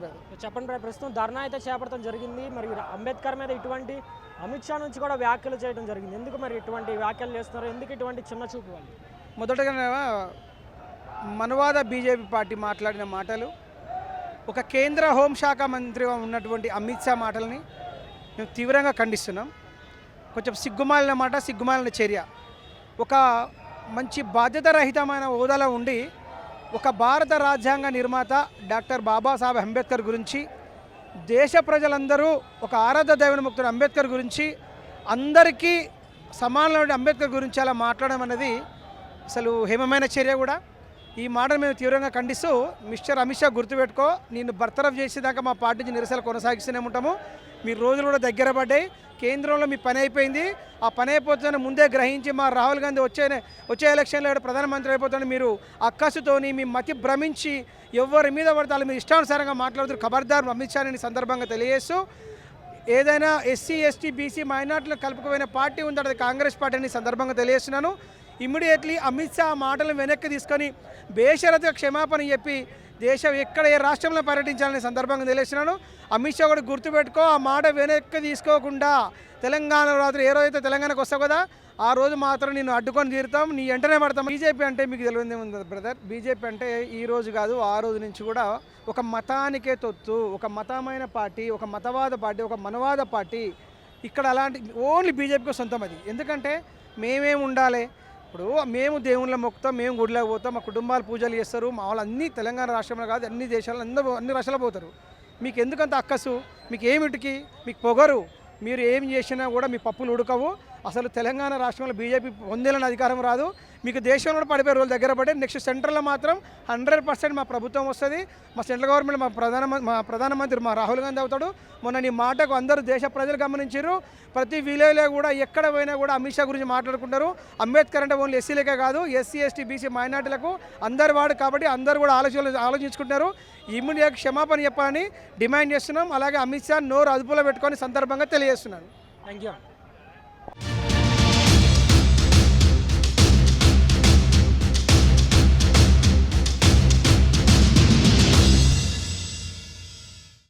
Brother చెప్పండి ప్రస్తుతం ధర్నా అయితే చేపడటం జరిగింది. మరి అంబేద్కర్ మీద ఇటువంటి అమిత్ షా నుంచి కూడా వ్యాఖ్యలు చేయడం జరిగింది. ఎందుకు మరి ఇటువంటి వ్యాఖ్యలు చేస్తున్నారు? ఎందుకు ఇటువంటి చిన్న చూపు వాళ్ళు? మొదటగా మనవాద బీజేపీ పార్టీ మాట్లాడిన మాటలు ఒక కేంద్ర హోంశాఖ మంత్రిగా ఉన్నటువంటి అమిత్ షా మాటల్ని మేము తీవ్రంగా ఖండిస్తున్నాం. కొంచెం సిగ్గుమాలిన మాట సిగ్గుమాలిన చర్య. ఒక మంచి బాధ్యతారహితమైన హోదాలో ఉండి ఒక భారత రాజ్యాంగ నిర్మాత డాక్టర్ బాబాసాహెబ్ అంబేద్కర్ గురించి దేశ ప్రజలందరూ ఒక ఆరాధ దైవముక్తుడు అంబేద్కర్ గురించి అందరికీ సమానమైన అంబేద్కర్ గురించి అలా మాట్లాడడం అనేది అసలు హేమమైన చర్య కూడా. ఈ మాటను మేము తీవ్రంగా ఖండిస్తూ మిస్టర్ అమిత్ షా గుర్తుపెట్టుకో నేను బర్తరఫ్ చేసేదాకా మా పార్టీ నుంచి నిరసనలు కొనసాగిస్తూనే ఉంటాము. మీ రోజులు కూడా దగ్గర పడ్డాయి. కేంద్రంలో మీ పని అయిపోయింది. ఆ పని అయిపోతుందని ముందే గ్రహించి మా రాహుల్ గాంధీ వచ్చే వచ్చే ఎలక్షన్లో ప్రధానమంత్రి అయిపోతుందని మీరు అక్కసుతోని మీ మతి భ్రమించి ఎవరి మీద పడితే వాళ్ళ ఇష్టానుసారంగా మాట్లాడుతున్నారు ఖబర్దారు అమిత్ షా అని సందర్భంగా తెలియజేస్తూ ఏదైనా ఎస్సీ ఎస్టీ బీసీ మైనార్టీలు కలుపుకుపోయిన పార్టీ ఉందంటే కాంగ్రెస్ పార్టీ అని సందర్భంగా తెలియజేస్తున్నాను. ఇమ్మీడియట్లీ అమిత్ షా ఆ మాటలను వెనక్కి తీసుకొని బేషరతుగా క్షమాపణ చెప్పి దేశం ఎక్కడ ఏ రాష్ట్రంలో పర్యటించాలనే సందర్భంగా తెలిసినాను అమిత్ షా కూడా గుర్తుపెట్టుకో ఆ మాట వెనక్కి తీసుకోకుండా తెలంగాణ రాత్రి ఏ రోజైతే తెలంగాణకు వస్తావు కదా ఆ రోజు మాత్రం నేను అడ్డుకొని తీరుతాం నీ వెంటనే పడతాం. బీజేపీ అంటే మీకు తెలియదు ఉంది బ్రదర్? బీజేపీ అంటే ఈ రోజు కాదు ఆ రోజు నుంచి కూడా ఒక మతానికే తొత్తు ఒక మతమైన పార్టీ ఒక మతవాద పార్టీ ఒక మనవాద పార్టీ. ఇక్కడ అలాంటి ఓన్లీ బీజేపీకి సొంతం అది. ఎందుకంటే మేమేం ఉండాలి? ఇప్పుడు మేము దేవుళ్ళ మొక్కుతాం మేము గుడిలోకి పోతాం మా కుటుంబాలు పూజలు చేస్తారు మా వాళ్ళు అన్ని తెలంగాణ రాష్ట్రంలో కాదు అన్ని దేశాలు అందరూ అన్ని రాష్ట్రాలు పోతారు. మీకు ఎందుకంత అక్కసు? మీకు ఏమిటికి మీకు పొగరు? మీరు ఏం చేసినా కూడా మీ పప్పులు ఉడకవు. అసలు తెలంగాణ రాష్ట్రంలో బీజేపీ పొందేలని అధికారం రాదు. మీకు దేశంలో పడిపోయే రోజులు దగ్గర పడే నెక్స్ట్ సెంట్రల్లో మాత్రం హండ్రెడ్ పర్సెంట్ మా ప్రభుత్వం వస్తుంది. మా సెంట్రల్ గవర్నమెంట్ మా ప్రధాన మా ప్రధానమంత్రి మా రాహుల్ గాంధీ అవుతాడు. మొన్న నీ మాటకు అందరూ దేశ ప్రజలు గమనించారు ప్రతి విలేజ్లో కూడా ఎక్కడ పోయినా కూడా అమిత్ షా గురించి మాట్లాడుకుంటారు. అంబేద్కర్ అంటే ఓన్లీ ఎస్సీలకే కాదు ఎస్సీ ఎస్టీ బీసీ మైనార్టీలకు అందరు వాడు కాబట్టి అందరూ కూడా ఆలోచన ఆలోచించుకుంటున్నారు. ఇమ్మీడియట్ క్షమాపణ చెప్పాలని డిమాండ్ చేస్తున్నాం. అలాగే అమిత్ షా నోరు అదుపులో పెట్టుకొని సందర్భంగా తెలియజేస్తున్నాను. Thank you